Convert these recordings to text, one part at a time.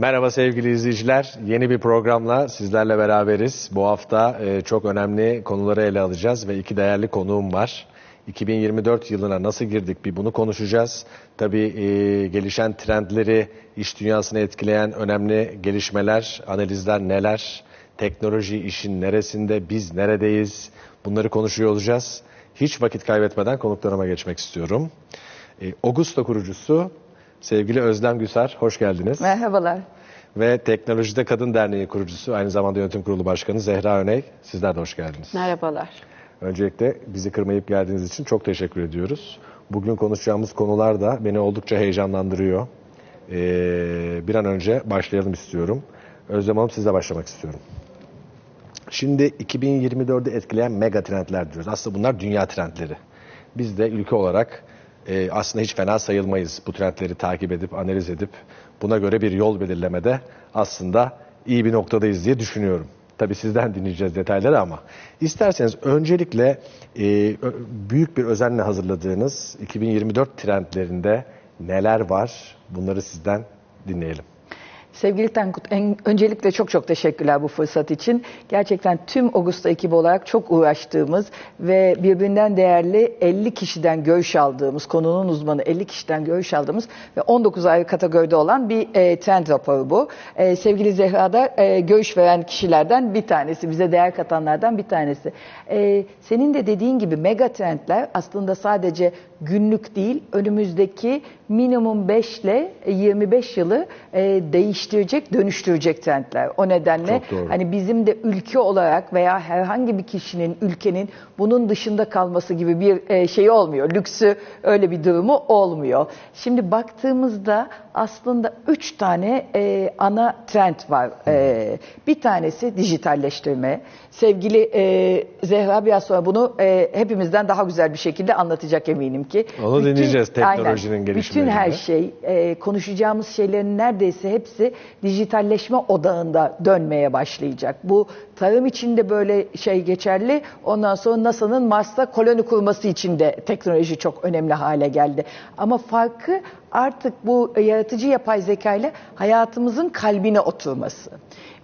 Merhaba sevgili izleyiciler. Yeni bir programla sizlerle beraberiz. Bu hafta e, çok önemli konuları ele alacağız ve iki değerli konuğum var. 2024 yılına nasıl girdik bir bunu konuşacağız. Tabii e, gelişen trendleri, iş dünyasını etkileyen önemli gelişmeler, analizler neler, teknoloji işin neresinde, biz neredeyiz bunları konuşuyor olacağız. Hiç vakit kaybetmeden konuklarıma geçmek istiyorum. E, Augusta kurucusu sevgili Özlem Güser, hoş geldiniz. Merhabalar. Ve Teknolojide Kadın Derneği kurucusu, aynı zamanda yönetim kurulu başkanı Zehra Öney. Sizler de hoş geldiniz. Merhabalar. Öncelikle bizi kırmayıp geldiğiniz için çok teşekkür ediyoruz. Bugün konuşacağımız konular da beni oldukça heyecanlandırıyor. Ee, bir an önce başlayalım istiyorum. Özlem Hanım sizle başlamak istiyorum. Şimdi 2024'ü etkileyen mega trendler diyoruz. Aslında bunlar dünya trendleri. Biz de ülke olarak e, aslında hiç fena sayılmayız bu trendleri takip edip, analiz edip buna göre bir yol belirlemede aslında iyi bir noktadayız diye düşünüyorum. Tabii sizden dinleyeceğiz detayları ama isterseniz öncelikle e, büyük bir özenle hazırladığınız 2024 trendlerinde neler var bunları sizden dinleyelim. Sevgili Tankut, en, öncelikle çok çok teşekkürler bu fırsat için. Gerçekten tüm Augusta ekibi olarak çok uğraştığımız ve birbirinden değerli 50 kişiden görüş aldığımız, konunun uzmanı 50 kişiden görüş aldığımız ve 19 ayrı kategoride olan bir e, trend raporu bu. E, sevgili Zehra da e, görüş veren kişilerden bir tanesi, bize değer katanlardan bir tanesi. E, senin de dediğin gibi mega trendler aslında sadece günlük değil, önümüzdeki minimum 5 ile 25 yılı e, değiştirecek, dönüştürecek trendler. O nedenle hani bizim de ülke olarak veya herhangi bir kişinin, ülkenin bunun dışında kalması gibi bir şey olmuyor. Lüksü öyle bir durumu olmuyor. Şimdi baktığımızda aslında üç tane e, ana trend var. E, bir tanesi dijitalleştirme. Sevgili e, Zehra biraz sonra bunu e, hepimizden daha güzel bir şekilde anlatacak eminim ki. Onu dinleyeceğiz, teknolojinin aynen, Bütün her şey, e, konuşacağımız şeylerin neredeyse hepsi dijitalleşme odağında dönmeye başlayacak. Bu tarım için de böyle şey geçerli. Ondan sonra NASA'nın Mars'ta koloni kurması için de teknoloji çok önemli hale geldi. Ama farkı artık bu yaratıcı yapay zeka ile hayatımızın kalbine oturması.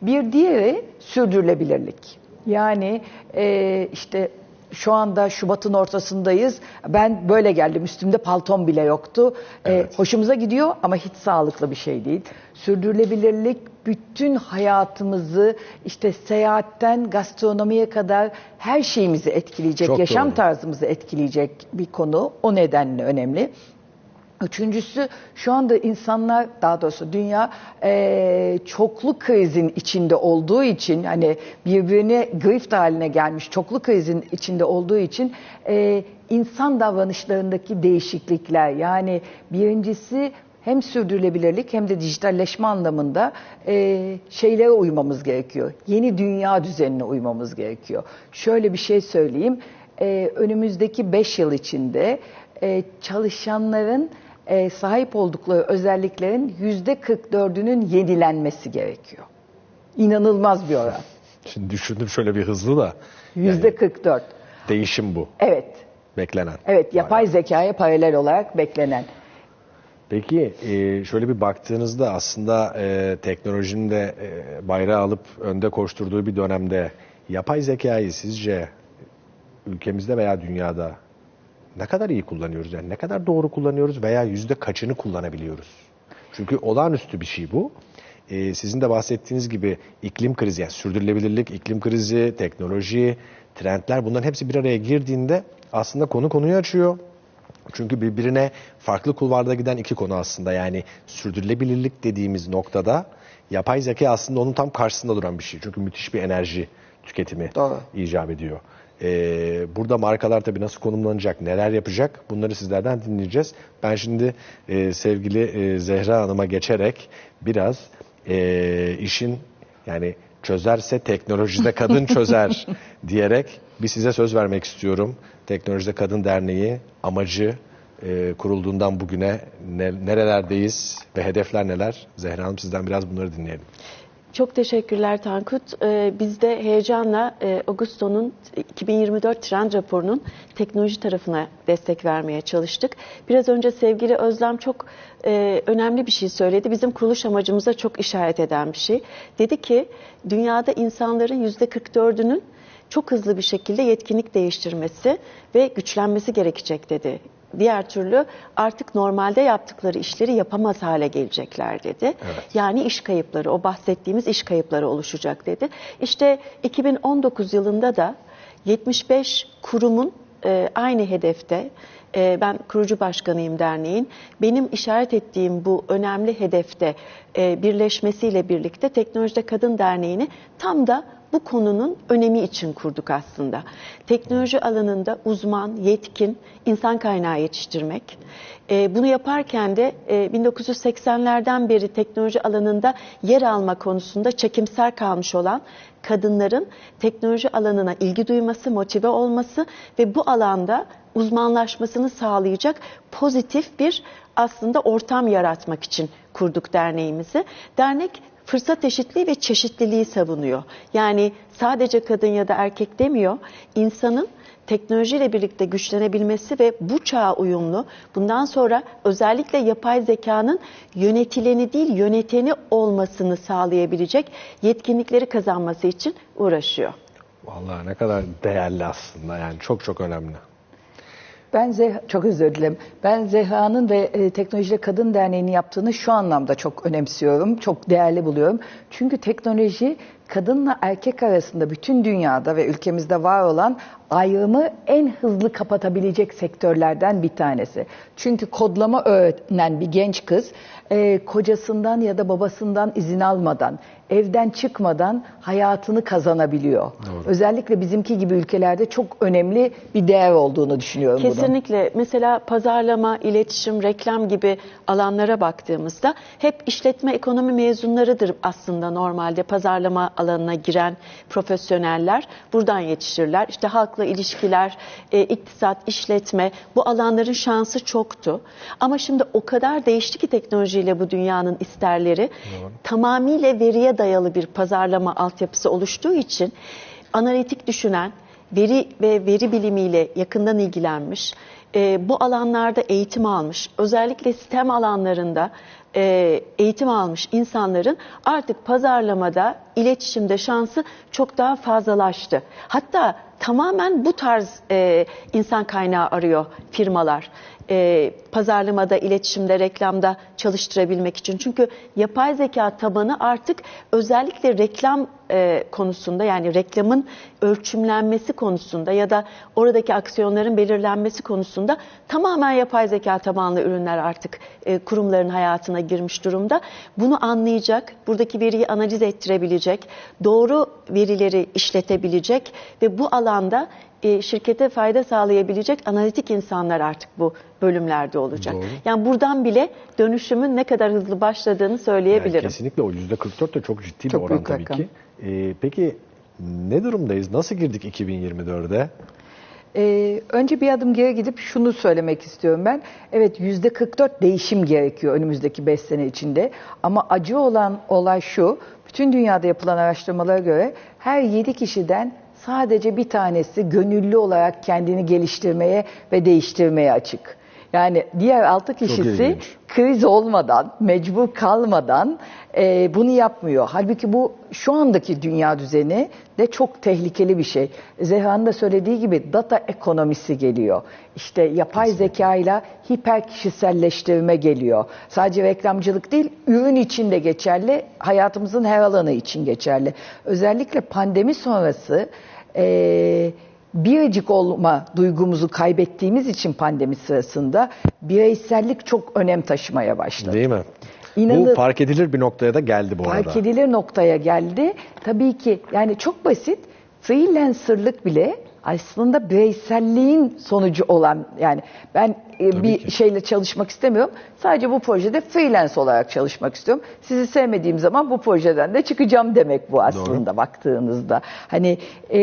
Bir diğeri sürdürülebilirlik. Yani e, işte şu anda Şubat'ın ortasındayız. Ben böyle geldim. Üstümde paltom bile yoktu. Ee, Evet. hoşumuza gidiyor ama hiç sağlıklı bir şey değil. Sürdürülebilirlik bütün hayatımızı işte seyahatten gastronomiye kadar her şeyimizi etkileyecek, Çok yaşam doğru. tarzımızı etkileyecek bir konu. O nedenle önemli. Üçüncüsü şu anda insanlar daha doğrusu dünya eee, çoklu krizin içinde olduğu için hani birbirine grift haline gelmiş çoklu krizin içinde olduğu için eee, insan davranışlarındaki değişiklikler yani birincisi hem sürdürülebilirlik hem de dijitalleşme anlamında eee şeylere uymamız gerekiyor. Yeni dünya düzenine uymamız gerekiyor. Şöyle bir şey söyleyeyim. Eee, önümüzdeki 5 yıl içinde e, çalışanların e, sahip oldukları özelliklerin yüzde 44'ünün yenilenmesi gerekiyor. İnanılmaz bir oran. Şimdi düşündüm şöyle bir hızlı da Yüzde 44. değişim bu Evet. beklenen. Evet yapay zekaya paralel olarak beklenen. Peki e, şöyle bir baktığınızda aslında teknolojinin de bayrağı alıp önde koşturduğu bir dönemde yapay zekayı sizce ülkemizde veya dünyada ne kadar iyi kullanıyoruz? Yani ne kadar doğru kullanıyoruz veya yüzde kaçını kullanabiliyoruz? Çünkü olağanüstü bir şey bu. E, sizin de bahsettiğiniz gibi iklim krizi, yani sürdürülebilirlik, iklim krizi, teknoloji, trendler bunların hepsi bir araya girdiğinde aslında konu konuyu açıyor. Çünkü birbirine farklı kulvarda giden iki konu aslında. Yani sürdürülebilirlik dediğimiz noktada yapay zeka aslında onun tam karşısında duran bir şey. Çünkü müthiş bir enerji tüketimi Doğru. icap ediyor. Ee, burada markalar tabii nasıl konumlanacak, neler yapacak bunları sizlerden dinleyeceğiz. Ben şimdi e, sevgili e, Zehra Hanım'a geçerek biraz e, işin yani çözerse teknolojide kadın çözer diyerek bir size söz vermek istiyorum. Teknolojide Kadın Derneği amacı e, kurulduğundan bugüne ne- nerelerdeyiz ve hedefler neler? Zehra Hanım sizden biraz bunları dinleyelim. Çok teşekkürler Tankut. Ee, biz de heyecanla e, Augusto'nun 2024 trend raporunun teknoloji tarafına destek vermeye çalıştık. Biraz önce sevgili Özlem çok e, önemli bir şey söyledi. Bizim kuruluş amacımıza çok işaret eden bir şey. Dedi ki dünyada insanların %44'ünün çok hızlı bir şekilde yetkinlik değiştirmesi ve güçlenmesi gerekecek dedi. Diğer türlü artık normalde yaptıkları işleri yapamaz hale gelecekler dedi. Yani iş kayıpları, o bahsettiğimiz iş kayıpları oluşacak dedi. İşte 2019 yılında da 75 kurumun e, aynı hedefte, e, ben kurucu başkanıyım derneğin, benim işaret ettiğim bu önemli hedefte e, birleşmesiyle birlikte Teknolojide Kadın Derneği'ni tam da bu konunun önemi için kurduk aslında. Teknoloji alanında uzman, yetkin insan kaynağı yetiştirmek. E, bunu yaparken de e, 1980'lerden beri teknoloji alanında yer alma konusunda çekimser kalmış olan kadınların teknoloji alanına ilgi duyması, motive olması ve bu alanda uzmanlaşmasını sağlayacak pozitif bir aslında ortam yaratmak için kurduk derneğimizi. Dernek fırsat eşitliği ve çeşitliliği savunuyor. Yani sadece kadın ya da erkek demiyor. İnsanın teknolojiyle birlikte güçlenebilmesi ve bu çağa uyumlu, bundan sonra özellikle yapay zekanın yönetileni değil yöneteni olmasını sağlayabilecek yetkinlikleri kazanması için uğraşıyor. Vallahi ne kadar değerli aslında yani çok çok önemli. Ben Zeh çok özür dilerim. Ben Zehra'nın ve e, Teknolojide Kadın Derneği'nin yaptığını şu anlamda çok önemsiyorum. Çok değerli buluyorum. Çünkü teknoloji kadınla erkek arasında bütün dünyada ve ülkemizde var olan ayrımı en hızlı kapatabilecek sektörlerden bir tanesi. Çünkü kodlama öğrenen bir genç kız e, kocasından ya da babasından izin almadan, evden çıkmadan hayatını kazanabiliyor. Özellikle bizimki gibi ülkelerde çok önemli bir değer olduğunu düşünüyorum bunun. Kesinlikle. Mesela pazarlama, iletişim, reklam gibi alanlara baktığımızda hep işletme ekonomi mezunlarıdır aslında normalde pazarlama alanına giren profesyoneller. Buradan yetişirler. İşte halkla ilişkiler, e, iktisat, işletme bu alanların şansı çoktu. Ama şimdi o kadar değişti ki teknolojiyle bu dünyanın isterleri. Tamamıyla veriye dayalı bir pazarlama altyapısı oluştuğu için analitik düşünen, veri ve veri bilimiyle yakından ilgilenmiş, e, bu alanlarda eğitim almış, özellikle sistem alanlarında e, eğitim almış insanların artık pazarlamada, iletişimde şansı çok daha fazlalaştı. Hatta tamamen bu tarz e, insan kaynağı arıyor firmalar. E, pazarlamada, iletişimde, reklamda çalıştırabilmek için. Çünkü yapay zeka tabanı artık özellikle reklam e, konusunda yani reklamın ölçümlenmesi konusunda ya da oradaki aksiyonların belirlenmesi konusunda tamamen yapay zeka tabanlı ürünler artık e, kurumların hayatına girmiş durumda. Bunu anlayacak, buradaki veriyi analiz ettirebilecek, doğru verileri işletebilecek ve bu alanda e, şirkete fayda sağlayabilecek analitik insanlar artık bu bölümlerde olacak. Doğru. Yani buradan bile dönüşümün ne kadar hızlı başladığını Yani söyleyebilirim. kesinlikle o %44 de çok ciddi bir Çok oran büyük tabii rakam. ki. Ee, peki ne durumdayız? Nasıl girdik 2024'e? Ee, önce bir adım geri gidip şunu söylemek istiyorum ben. Evet yüzde 44 değişim gerekiyor önümüzdeki 5 sene içinde. Ama acı olan olay şu, bütün dünyada yapılan araştırmalara göre her 7 kişiden sadece bir tanesi gönüllü olarak kendini geliştirmeye ve değiştirmeye açık. Yani diğer 6 kişisi kriz olmadan, mecbur kalmadan e, bunu yapmıyor. Halbuki bu şu andaki dünya düzeni de çok tehlikeli bir şey. Zehra'nın da söylediği gibi data ekonomisi geliyor. İşte yapay zeka ile hiper kişiselleştirme geliyor. Sadece reklamcılık değil, ürün için de geçerli, hayatımızın her alanı için geçerli. Özellikle pandemi sonrası e, biricik olma duygumuzu kaybettiğimiz için pandemi sırasında bireysellik çok önem taşımaya başladı. Değil mi? İnanın- Bu fark edilir bir noktaya da geldi bu arada. Fark edilir noktaya geldi. Tabii ki yani çok basit freelancerlık bile aslında bireyselliğin sonucu olan yani ben e, Tabii bir ki. şeyle çalışmak istemiyorum. Sadece bu projede freelance olarak çalışmak istiyorum. Sizi sevmediğim zaman bu projeden de çıkacağım demek bu aslında baktığınızda. Hani e,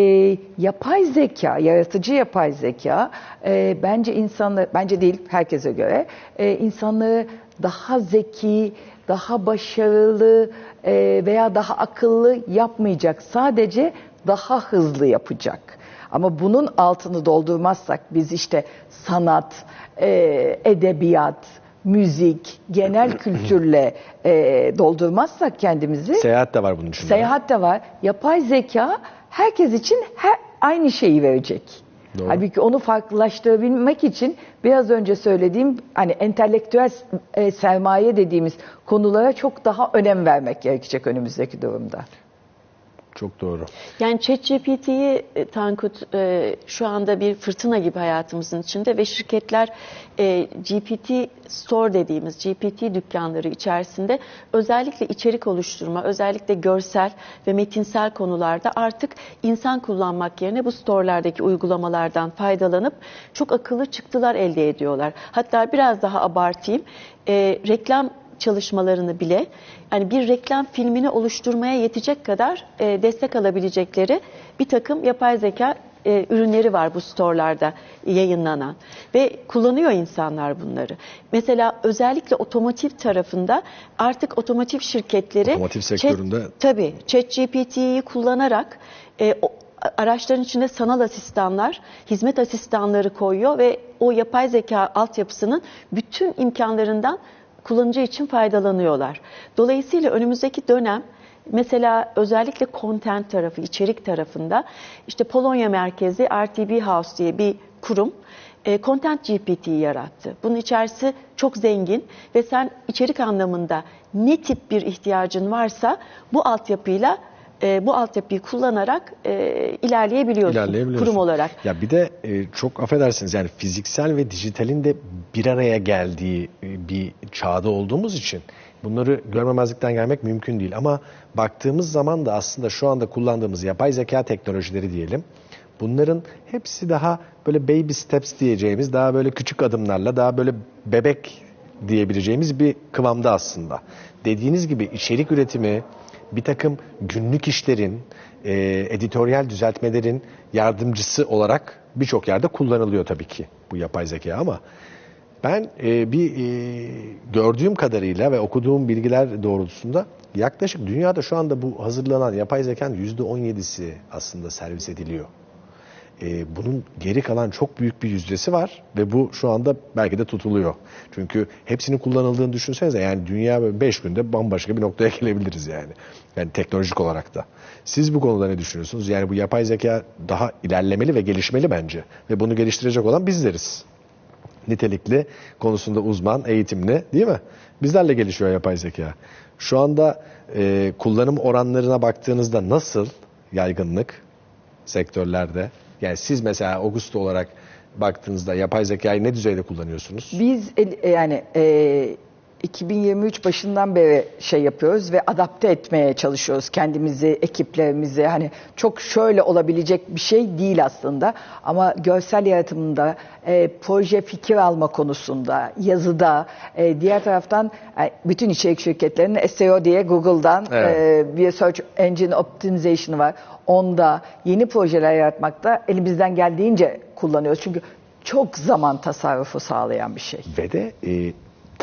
yapay zeka, yaratıcı yapay zeka e, bence insanlar, bence değil herkese göre e, insanları daha zeki, daha başarılı e, veya daha akıllı yapmayacak. Sadece daha hızlı yapacak. Ama bunun altını doldurmazsak biz işte sanat, e, edebiyat, müzik, genel kültürle e, doldurmazsak kendimizi Seyahat de var bunun içinde. Seyahat de var. Yapay zeka herkes için her aynı şeyi verecek. Doğru. Halbuki onu farklılaştırabilmek için biraz önce söylediğim hani entelektüel e, sermaye dediğimiz konulara çok daha önem vermek gerekecek önümüzdeki durumda. Çok doğru. Yani ChatGPT'yi e, Tankut e, şu anda bir fırtına gibi hayatımızın içinde ve şirketler e, GPT Store dediğimiz GPT dükkanları içerisinde özellikle içerik oluşturma, özellikle görsel ve metinsel konularda artık insan kullanmak yerine bu storelardaki uygulamalardan faydalanıp çok akıllı çıktılar elde ediyorlar. Hatta biraz daha abartayım, e, reklam çalışmalarını bile yani bir reklam filmini oluşturmaya yetecek kadar e, destek alabilecekleri bir takım yapay zeka e, ürünleri var bu storelarda yayınlanan ve kullanıyor insanlar bunları. Mesela özellikle otomotiv tarafında artık otomotiv şirketleri Otomotiv sektöründe- Chat, tabii ChatGPT'yi kullanarak e, o, araçların içinde sanal asistanlar, hizmet asistanları koyuyor ve o yapay zeka altyapısının bütün imkanlarından kullanıcı için faydalanıyorlar. Dolayısıyla önümüzdeki dönem mesela özellikle content tarafı, içerik tarafında işte Polonya merkezi RTB House diye bir kurum e, Content GPT'yi yarattı. Bunun içerisi çok zengin ve sen içerik anlamında ne tip bir ihtiyacın varsa bu altyapıyla e, bu altyapıyı kullanarak e, ilerleyebiliyorsun, kurum olarak. Ya bir de e, çok affedersiniz yani fiziksel ve dijitalin de bir araya geldiği e, bir çağda olduğumuz için bunları görmemezlikten gelmek mümkün değil. Ama baktığımız zaman da aslında şu anda kullandığımız yapay zeka teknolojileri diyelim. Bunların hepsi daha böyle baby steps diyeceğimiz daha böyle küçük adımlarla daha böyle bebek diyebileceğimiz bir kıvamda aslında. Dediğiniz gibi içerik üretimi, bir takım günlük işlerin, e, editoryal düzeltmelerin yardımcısı olarak birçok yerde kullanılıyor tabii ki bu yapay zeka ama ben e, bir e, gördüğüm kadarıyla ve okuduğum bilgiler doğrultusunda yaklaşık dünyada şu anda bu hazırlanan yapay zekanın %17'si aslında servis ediliyor. E, bunun geri kalan çok büyük bir yüzdesi var ve bu şu anda belki de tutuluyor. Çünkü hepsinin kullanıldığını düşünsenize yani dünya 5 günde bambaşka bir noktaya gelebiliriz yani. Yani teknolojik olarak da. Siz bu konuda ne düşünüyorsunuz? Yani bu yapay zeka daha ilerlemeli ve gelişmeli bence. Ve bunu geliştirecek olan bizleriz. Nitelikli, konusunda uzman, eğitimli değil mi? Bizlerle gelişiyor yapay zeka. Şu anda e, kullanım oranlarına baktığınızda nasıl yaygınlık sektörlerde? Yani siz mesela Augusto olarak baktığınızda yapay zekayı ne düzeyde kullanıyorsunuz? Biz el- yani e, 2023 başından beri şey yapıyoruz ve adapte etmeye çalışıyoruz kendimizi, ekiplerimizi. Hani çok şöyle olabilecek bir şey değil aslında ama görsel yaratımında, e, proje fikir alma konusunda, yazıda, e, diğer taraftan e, bütün içerik şirketlerinin SEO diye Google'dan Evet. e, bir search engine optimization var. Onda yeni projeler yaratmakta elimizden geldiğince kullanıyoruz. Çünkü çok zaman tasarrufu sağlayan bir şey. Ve de e,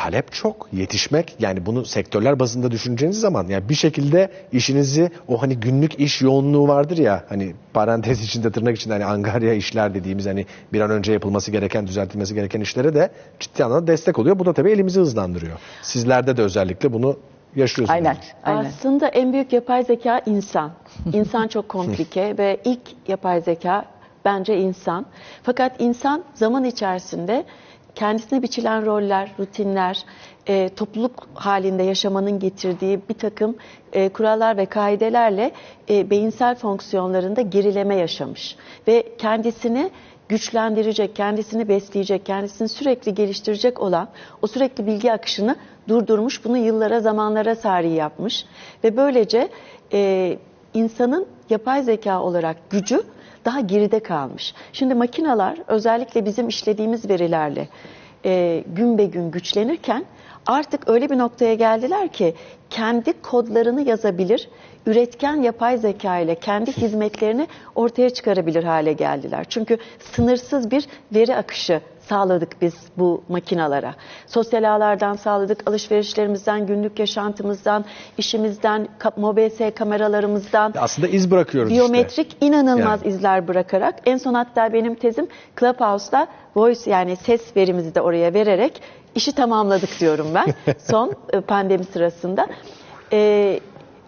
talep çok, yetişmek yani bunu sektörler bazında düşüneceğiniz zaman yani bir şekilde işinizi o hani günlük iş yoğunluğu vardır ya hani parantez içinde tırnak içinde hani angarya işler dediğimiz hani bir an önce yapılması gereken, düzeltilmesi gereken işlere de ciddi anlamda destek oluyor. Bu da tabii elimizi hızlandırıyor. Sizlerde de özellikle bunu yaşıyorsunuz. Aynen. Aynen. Aslında en büyük yapay zeka insan. İnsan çok komplike ve ilk yapay zeka bence insan. Fakat insan zaman içerisinde kendisine biçilen roller, rutinler, e, topluluk halinde yaşamanın getirdiği bir takım e, kurallar ve kaidelerle e, beyinsel fonksiyonlarında gerileme yaşamış. Ve kendisini güçlendirecek, kendisini besleyecek, kendisini sürekli geliştirecek olan o sürekli bilgi akışını durdurmuş. Bunu yıllara, zamanlara sari yapmış. Ve böylece e, insanın yapay zeka olarak gücü daha geride kalmış. Şimdi makineler özellikle bizim işlediğimiz verilerle e, gün be gün güçlenirken artık öyle bir noktaya geldiler ki kendi kodlarını yazabilir, üretken yapay zeka ile kendi hizmetlerini ortaya çıkarabilir hale geldiler. Çünkü sınırsız bir veri akışı sağladık biz bu makinalara. Sosyal ağlardan sağladık, alışverişlerimizden, günlük yaşantımızdan, işimizden, MOBS kameralarımızdan, Aslında iz bırakıyoruz işte. biyometrik inanılmaz Yani. izler bırakarak en son hatta benim tezim Clubhouse'da voice yani ses verimizi de oraya vererek işi tamamladık diyorum ben son e, pandemi sırasında. Ee,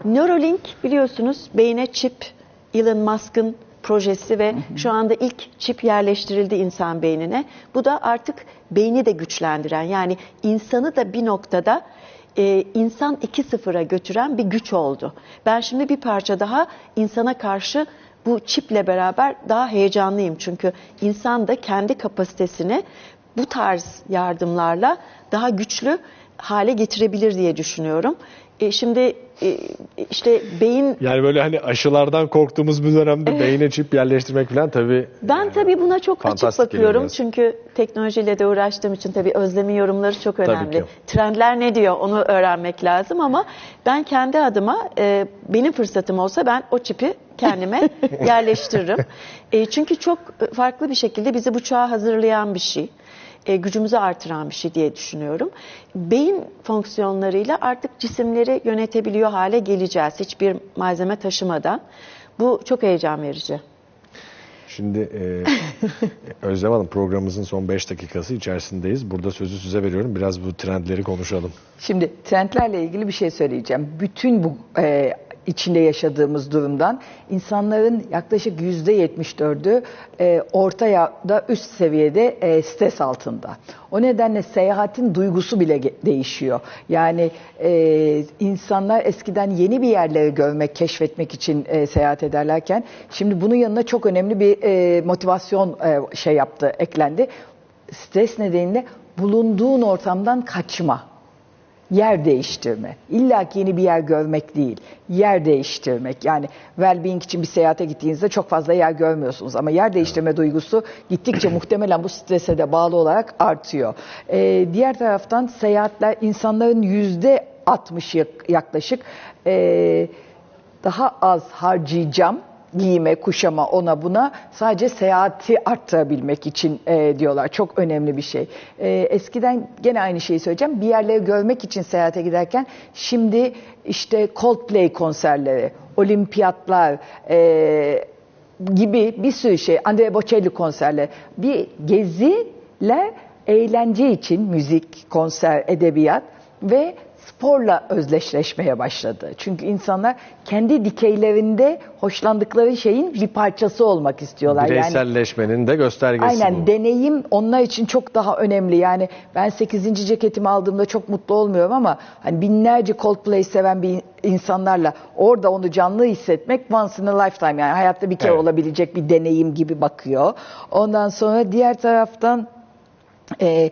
Neuralink biliyorsunuz beyne çip Elon Musk'ın projesi ve şu anda ilk çip yerleştirildi insan beynine. Bu da artık beyni de güçlendiren yani insanı da bir noktada e, insan 2.0'a götüren bir güç oldu. Ben şimdi bir parça daha insana karşı bu çiple beraber daha heyecanlıyım. Çünkü insan da kendi kapasitesini bu tarz yardımlarla daha güçlü hale getirebilir diye düşünüyorum. E, şimdi e, işte beyin Yani böyle hani aşılardan korktuğumuz bir dönemde beyine çip yerleştirmek falan tabii. Ben tabii buna çok açık bakıyorum. Çünkü teknolojiyle de uğraştığım için tabii Özlem'in yorumları çok önemli. Trendler ne diyor onu öğrenmek lazım ama ben kendi adıma e, benim fırsatım olsa ben o çipi kendime yerleştiririm. E, çünkü çok farklı bir şekilde bizi bu çağa hazırlayan bir şey. E, gücümüzü artıran bir şey diye düşünüyorum. Beyin fonksiyonlarıyla artık cisimleri yönetebiliyor hale geleceğiz hiçbir malzeme taşımadan. Bu çok heyecan verici. Şimdi e, Özlem Hanım programımızın son 5 dakikası içerisindeyiz. Burada sözü size veriyorum. Biraz bu trendleri konuşalım. Şimdi trendlerle ilgili bir şey söyleyeceğim. Bütün bu e, içinde yaşadığımız durumdan insanların yaklaşık yüzde 74'ü e, orta ya da üst seviyede e, stres altında. O nedenle seyahatin duygusu bile değişiyor. Yani e, insanlar eskiden yeni bir yerleri görmek, keşfetmek için e, seyahat ederlerken şimdi bunun yanına çok önemli bir e, motivasyon e, şey yaptı, eklendi. Stres nedeniyle bulunduğun ortamdan kaçma yer değiştirme. İlla ki yeni bir yer görmek değil, yer değiştirmek. Yani well-being için bir seyahate gittiğinizde çok fazla yer görmüyorsunuz ama yer değiştirme duygusu gittikçe muhtemelen bu strese de bağlı olarak artıyor. Ee, diğer taraftan seyahatler insanların yüzde 60 yaklaşık ee, daha az harcayacağım giyime, kuşama, ona buna sadece seyahati arttırabilmek için e, diyorlar. Çok önemli bir şey. E, eskiden gene aynı şeyi söyleyeceğim. Bir yerleri görmek için seyahate giderken şimdi işte Coldplay konserleri, olimpiyatlar, e, gibi bir sürü şey, Andrea Bocelli konserleri. Bir geziler eğlence için müzik, konser, edebiyat ve sporla özdeşleşmeye başladı. Çünkü insanlar kendi dikeylerinde hoşlandıkları şeyin bir parçası olmak istiyorlar. Yani Bireyselleşmenin de göstergesi Aynen bu. deneyim onlar için çok daha önemli. Yani ben 8. ceketimi aldığımda çok mutlu olmuyorum ama hani binlerce Coldplay seven bir insanlarla orada onu canlı hissetmek once in a lifetime yani hayatta bir kere Evet. olabilecek bir deneyim gibi bakıyor. Ondan sonra diğer taraftan e,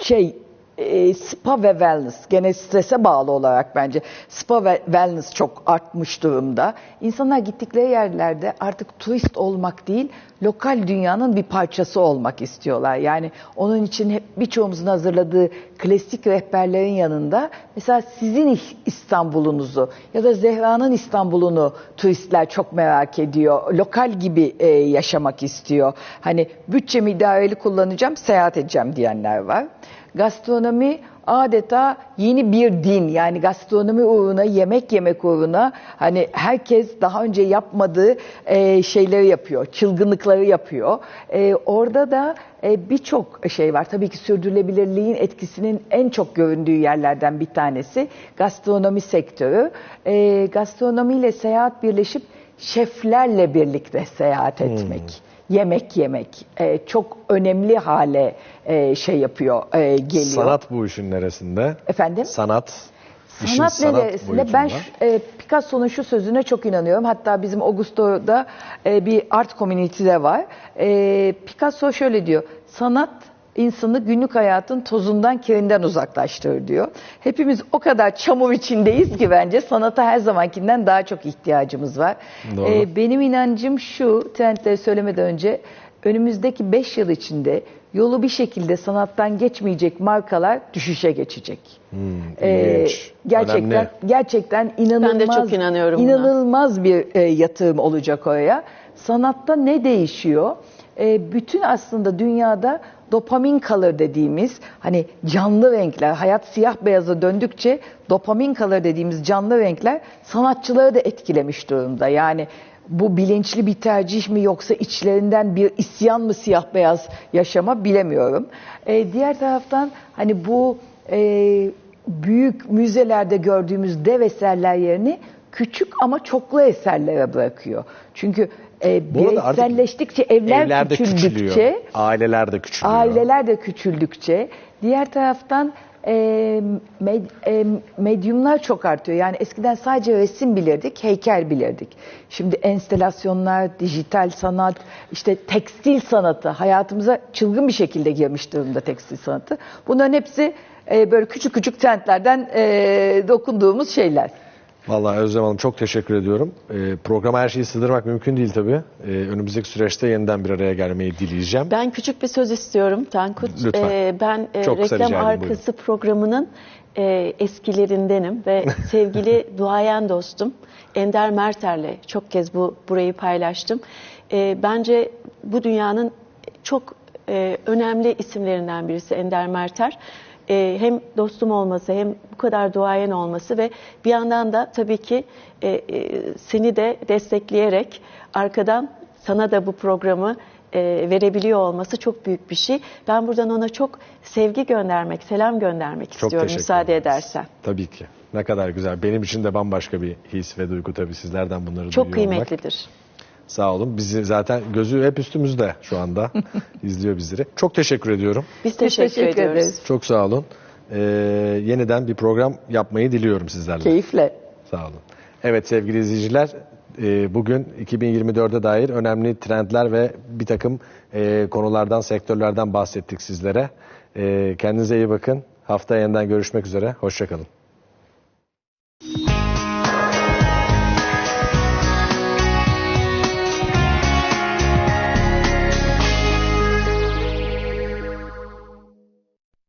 şey e, spa ve wellness gene strese bağlı olarak bence spa ve wellness çok artmış durumda. İnsanlar gittikleri yerlerde artık turist olmak değil lokal dünyanın bir parçası olmak istiyorlar. Yani onun için hep birçoğumuzun hazırladığı klasik rehberlerin yanında mesela sizin İstanbul'unuzu ya da Zehra'nın İstanbul'unu turistler çok merak ediyor. Lokal gibi e, yaşamak istiyor. Hani bütçemi idareli kullanacağım, seyahat edeceğim diyenler var. Gastronomi adeta yeni bir din. Yani gastronomi uğruna yemek yemek uğruna hani herkes daha önce yapmadığı e, şeyleri yapıyor çılgınlıkları yapıyor. E, orada da e, birçok şey var. Tabii ki sürdürülebilirliğin etkisinin en çok göründüğü yerlerden bir tanesi gastronomi sektörü. E, gastronomiyle seyahat birleşip şeflerle birlikte seyahat etmek yemek yemek e, çok önemli hale e, şey yapıyor e, geliyor. Sanat bu işin neresinde? Efendim? Sanat. Sanat sanat neresinde? Ben e, Picasso'nun şu sözüne çok inanıyorum. Hatta bizim Augusto'da e, bir art community'de var. E, Picasso şöyle diyor. Sanat insanı günlük hayatın tozundan kirinden uzaklaştırır diyor. Hepimiz o kadar çamur içindeyiz ki bence sanata her zamankinden daha çok ihtiyacımız var. Doğru. E, benim inancım şu, trendleri söylemeden önce önümüzdeki 5 yıl içinde yolu bir şekilde sanattan geçmeyecek markalar düşüşe geçecek. Ee, ilginç, gerçekten önemli. gerçekten inanılmaz çok inanıyorum buna. inanılmaz bir e, yatırım olacak oraya. Sanatta ne değişiyor? e, bütün aslında dünyada dopamin kalır dediğimiz hani canlı renkler, hayat siyah beyaza döndükçe dopamin kalır dediğimiz canlı renkler sanatçıları da etkilemiş durumda. Yani bu bilinçli bir tercih mi yoksa içlerinden bir isyan mı siyah beyaz yaşama bilemiyorum. E, diğer taraftan hani bu e, büyük müzelerde gördüğümüz dev eserler yerini küçük ama çoklu eserlere bırakıyor. Çünkü e, Bu bireyselleştikçe evler, Evler de küçüldükçe küçülüyor. Aileler de küçülüyor. Aileler de küçüldükçe, diğer taraftan e, med, e, medyumlar çok artıyor. Yani eskiden sadece resim bilirdik, heykel bilirdik. Şimdi enstelasyonlar, dijital sanat, işte tekstil sanatı hayatımıza çılgın bir şekilde girmiş durumda tekstil sanatı. Bunların hepsi e, böyle küçük küçük trendlerden e, dokunduğumuz şeyler. Vallahi Özlem Hanım çok teşekkür ediyorum. Ee, programa her şeyi sığdırmak mümkün değil tabii. Ee, önümüzdeki süreçte yeniden bir araya gelmeyi dileyeceğim. Ben küçük bir söz istiyorum Tankut. Lütfen. Ee, ben e, Çok reklam arkası programının e, eskilerindenim ve sevgili duayen dostum Ender Merter'le çok kez bu burayı paylaştım. E, bence bu dünyanın çok e, önemli isimlerinden birisi Ender Merter. E, hem dostum olması hem bu kadar duayen olması ve bir yandan da tabii ki e, e, seni de destekleyerek arkadan sana da bu programı e, verebiliyor olması çok büyük bir şey. Ben buradan ona çok sevgi göndermek, selam göndermek Çok istiyorum müsaade edersen. Tabii ki. Ne kadar güzel. Benim için de bambaşka bir his ve duygu tabii sizlerden bunları Çok duyuyor olmak. kıymetlidir. Sağ olun. Bizi zaten gözü hep üstümüzde şu anda. izliyor bizleri. Çok teşekkür ediyorum. Biz teşekkür, teşekkür ediyoruz. ederiz. Çok sağ olun. Ee, yeniden bir program yapmayı diliyorum sizlerle. Keyifle. Sağ olun. Evet sevgili izleyiciler, e, bugün 2024'e dair önemli trendler ve bir takım e, konulardan, sektörlerden bahsettik sizlere. E, Kendinize iyi bakın. Haftaya yeniden görüşmek üzere. Hoşçakalın.